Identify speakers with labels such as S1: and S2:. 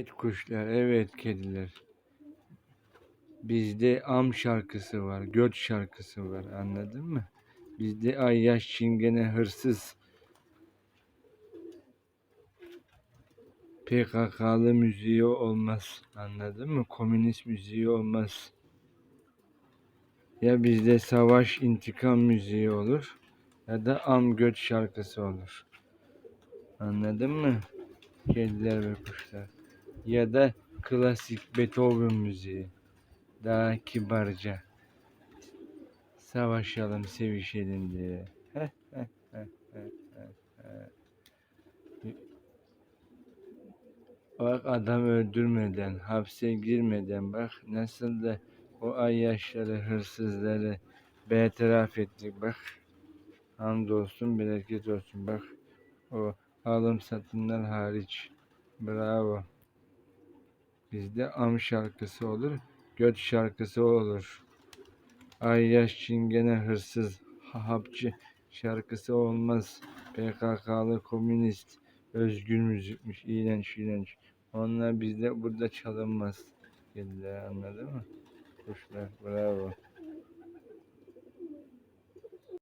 S1: Evet kuşlar, evet kediler. Bizde am şarkısı var, göt şarkısı var anladın mı? Bizde ay yaş çingene hırsız. PKK'lı müziği olmaz anladın mı? Komünist müziği olmaz. Ya bizde savaş intikam müziği olur ya da am göt şarkısı olur. Anladın mı? Kediler ve kuşlar. Ya da klasik Beethoven müziği. Daha kibarca. Savaşalım, sevişelim diye. Heh, heh, heh, heh, heh. Bak adam öldürmeden, hapse girmeden bak nasıl da o ay yaşları, hırsızları bertaraf ettik bak. Hamdolsun, bereket olsun bak. O alım satımlar hariç. Bravo. Bizde am şarkısı olur, göt şarkısı olur. Ay yaş çingene hırsız, ha- hapçı şarkısı olmaz. PKK'lı komünist, özgür müzikmiş, iğrenç iğrenç. Onlar bizde burada çalınmaz. Kediler anladın mı? Kuşlar bravo.